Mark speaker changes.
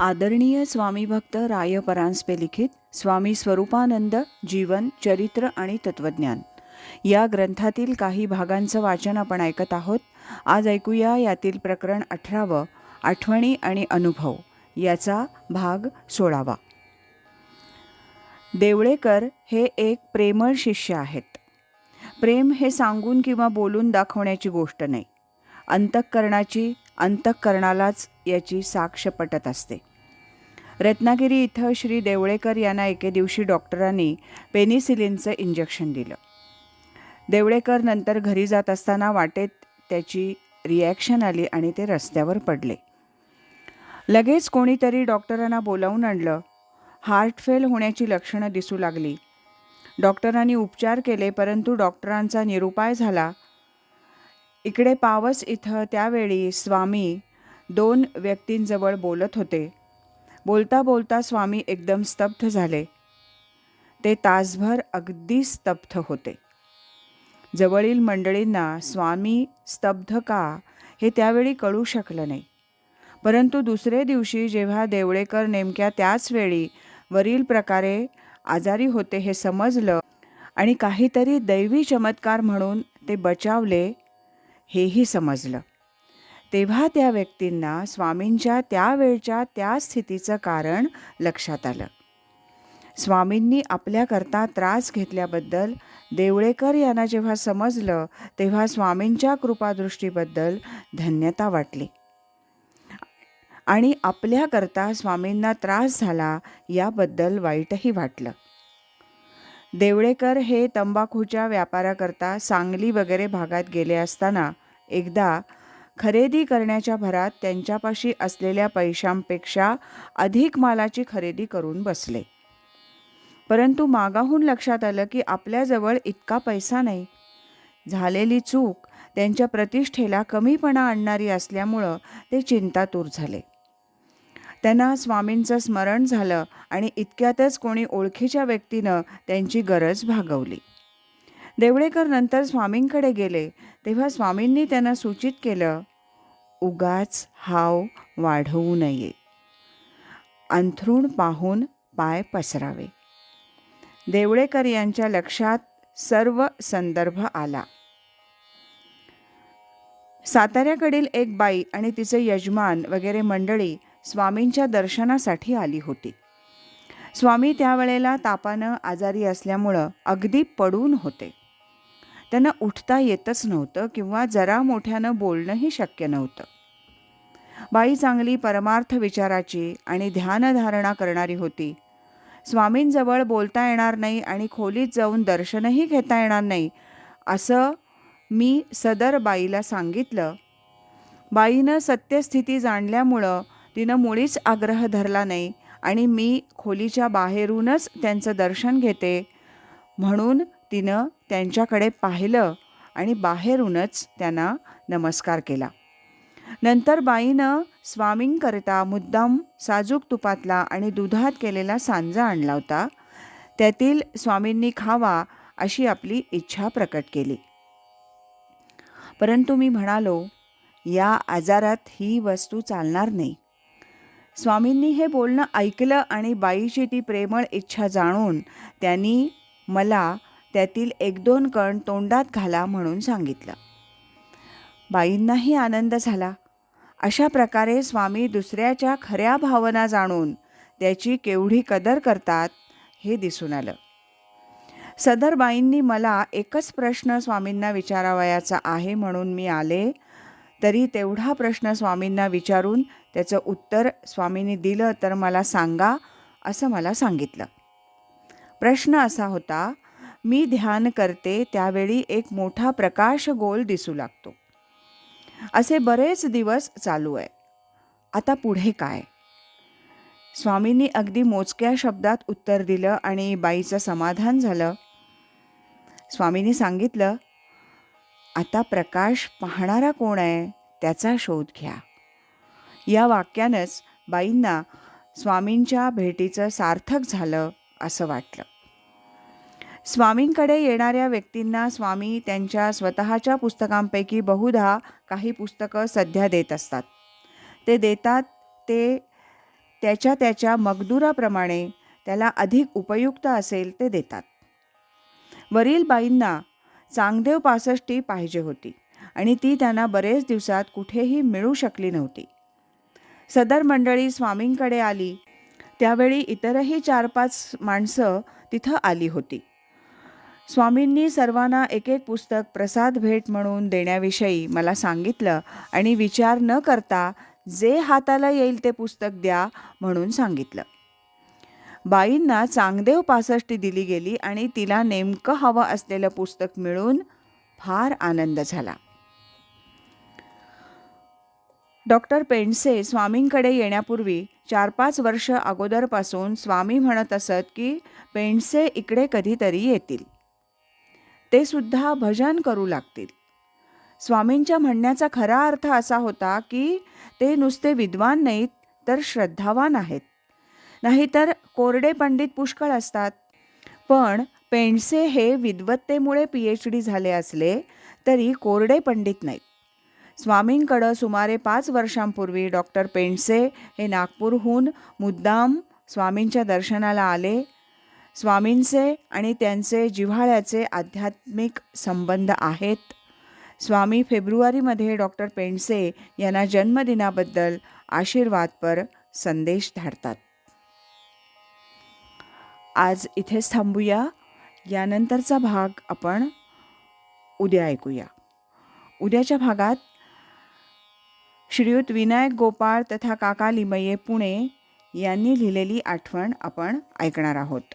Speaker 1: आदरणीय स्वामी भक्त राय परांजपे लिखित स्वामी स्वरूपानंद जीवन चरित्र आणि तत्वज्ञान. या ग्रंथातील काही भागांचं वाचन आपण ऐकत आहोत. आज ऐकूया यातील प्रकरण अठरावं आठवणी आणि अनुभव. याचा भाग सोळावा. देवळेकर हे एक प्रेमळ शिष्य आहेत. प्रेम हे सांगून किंवा बोलून दाखवण्याची गोष्ट नाही. अंतःकरणाची अंतःकरणालाच याची साक्ष पटत असते. रत्नागिरी इथं श्री देवळेकर यांना एके दिवशी डॉक्टरांनी पेनिसिलिनचं इंजेक्शन दिलं. देवळेकर नंतर घरी जात असताना वाटेत त्याची रिॲक्शन आली आणि ते रस्त्यावर पडले. लगेच कोणीतरी डॉक्टरांना बोलावून आणलं. हार्ट फेल होण्याची लक्षणं दिसू लागली. डॉक्टरांनी उपचार केले परंतु डॉक्टरांचा निरुपाय झाला. इकडे पावस इथं त्यावेळी स्वामी दोन व्यक्तींजवळ बोलत होते. बोलता बोलता स्वामी एकदम स्तब्ध झाले. ते तासभर अगदी स्तब्ध होते. जवळील मंडळींना स्वामी स्तब्ध का? हे त्यावेळी कळू शकलं नाही. परंतु दुसरे दिवशी जेव्हा देवळेकर नेमक्या त्याच वेळी वरील प्रकारे आजारी होते हे समजलं आणि काहीतरी दैवी चमत्कार म्हणून ते बचावले हेही समजलं. तेव्हा त्या व्यक्तींना स्वामींच्या त्यावेळच्या त्या स्थितीचं कारण लक्षात आलं. स्वामींनी आपल्याकरता त्रास घेतल्याबद्दल देवळेकर यांना जेव्हा समजलं तेव्हा स्वामींच्या कृपादृष्टीबद्दल धन्यता वाटली. आणि आपल्याकरता स्वामींना त्रास झाला याबद्दल वाईटही वाटलं. देवळेकर हे तंबाखूच्या व्यापाराकरता सांगली वगैरे भागात गेले असताना एकदा खरेदी करण्याच्या भरात त्यांच्यापाशी असलेल्या पैशांपेक्षा अधिक मालाची खरेदी करून बसले. परंतु मागाहून लक्षात आलं की आपल्याजवळ इतका पैसा नाही. झालेली चूक त्यांच्या प्रतिष्ठेला कमीपणा आणणारी असल्यामुळं ते चिंतातूर झाले. त्यांना स्वामींचं स्मरण झालं आणि इतक्यातच कोणी ओळखीच्या व्यक्तीनं त्यांची गरज भागवली. देवळेकर नंतर स्वामींकडे गेले. तेव्हा स्वामींनी त्यांना सूचित केलं उगाच हाव वाढवू नये. अंथरूण पाहून पाय पसरावे. देवळेकर यांच्या लक्षात सर्व संदर्भ आला. साताऱ्याकडील एक बाई आणि तिचे यजमान वगैरे मंडळी स्वामींच्या दर्शनासाठी आली होती. स्वामी त्यावेळेला तापानं आजारी असल्यामुळं अगदी पडून होते. त्यांना उठता येतच नव्हतं किंवा जरा मोठ्यानं बोलणंही शक्य नव्हतं. बाई चांगली परमार्थ विचाराची आणि ध्यानधारणा करणारी होती. स्वामींजवळ बोलता येणार नाही आणि खोलीत जाऊन दर्शनही घेता येणार नाही असं मी सदर बाईला सांगितलं. बाईनं सत्यस्थिती जाणल्यामुळं तिनं मुळीच आग्रह धरला नाही आणि मी खोलीच्या बाहेरूनच त्यांचं दर्शन घेते म्हणून तिनं त्यांच्याकडे पाहिलं आणि बाहेरूनच त्यांना नमस्कार केला. नंतर बाईनं स्वामींकरिता मुद्दाम साजूक तुपातला आणि दुधात केलेला सांजा आणला होता. त्यातील स्वामींनी खावा अशी आपली इच्छा प्रकट केली. परंतु मी म्हणालो या आजारात ही वस्तू चालणार नाही. स्वामींनी हे बोलणं ऐकलं आणि बाईची ती प्रेमळ इच्छा जाणून त्यांनी मला त्यातील एक दोन कण तोंडात घाला म्हणून सांगितलं. बाईंनाही आनंद झाला. अशा प्रकारे स्वामी दुसऱ्याच्या खऱ्या भावना जाणून त्याची केवढी कदर करतात हे दिसून आलं. सदर बाईंनी मला एकच प्रश्न स्वामींना विचारावयाचा आहे म्हणून मी आले तरी तेवढा प्रश्न स्वामींना विचारून त्याचं उत्तर स्वामींनी दिलं तर मला सांगा असं मला सांगितलं. प्रश्न असा होता मी ध्यान करते त्यावेळी एक मोठा प्रकाश गोल दिसू लागतो. असे बरेच दिवस चालू आहे. आता पुढे काय? स्वामींनी अगदी मोजक्या शब्दात उत्तर दिलं आणि बाईचं समाधान झालं. स्वामींनी सांगितलं आता प्रकाश पाहणारा कोण आहे त्याचा शोध घ्या. या वाक्यानंच बाईंना स्वामींच्या भेटीचं सार्थक झालं असं वाटलं. स्वामींकडे येणाऱ्या व्यक्तींना स्वामी त्यांच्या स्वतःच्या पुस्तकांपैकी बहुधा काही पुस्तकं सध्या देत असतात. ते देतात ते त्याच्या त्याच्या मगदुराप्रमाणे त्याला अधिक उपयुक्त असेल ते देतात. वरील बाईंना चांगदेव पासष्टी पाहिजे होती आणि ती त्यांना बरेच दिवसात कुठेही मिळू शकली नव्हती. सदर मंडळी स्वामींकडे आली त्यावेळी इतरही चार पाच माणसं तिथं आली होती. स्वामींनी सर्वांना एक एक पुस्तक प्रसाद भेट म्हणून देण्याविषयी मला सांगितलं आणि विचार न करता जे हाताला येईल ते पुस्तक द्या म्हणून सांगितलं. बाईंना चांगदेव पासष्टी दिली गेली आणि तिला नेमकं हवं असलेलं पुस्तक मिळून फार आनंद झाला. डॉक्टर पेंडसे स्वामींकडे येण्यापूर्वी चार पाच वर्ष अगोदरपासून स्वामी म्हणत असत की पेंडसे इकडे कधीतरी येतील. ते सुद्धा भजन करू लागतील. स्वामींच्या म्हणण्याचा खरा अर्थ असा होता की ते नुसते विद्वान नाहीत तर श्रद्धावान आहेत. नाहीतर कोरडे पंडित पुष्कळ असतात. पण पेंडसे हे विद्वत्तेमुळे पी एच डी झाले असले तरी कोरडे पंडित नाहीत. स्वामींकडं सुमारे पाच वर्षांपूर्वी डॉक्टर पेंडसे हे नागपूरहून मुद्दाम स्वामींच्या दर्शनाला आले स्वामींचे आणि त्यांचे जिव्हाळ्याचे आध्यात्मिक संबंध आहेत. स्वामी फेब्रुवारीमध्ये डॉक्टर पेंडसे यांना जन्मदिनाबद्दल आशीर्वादपर संदेश धाडतात. आज इथेच थांबूया. यानंतरचा भाग आपण उद्या ऐकूया. उद्याच्या भागात श्रीयुत विनायक गोपाळ तथा काका लिमये पुणे यांनी लिहिलेली आठवण आपण ऐकणार आहोत.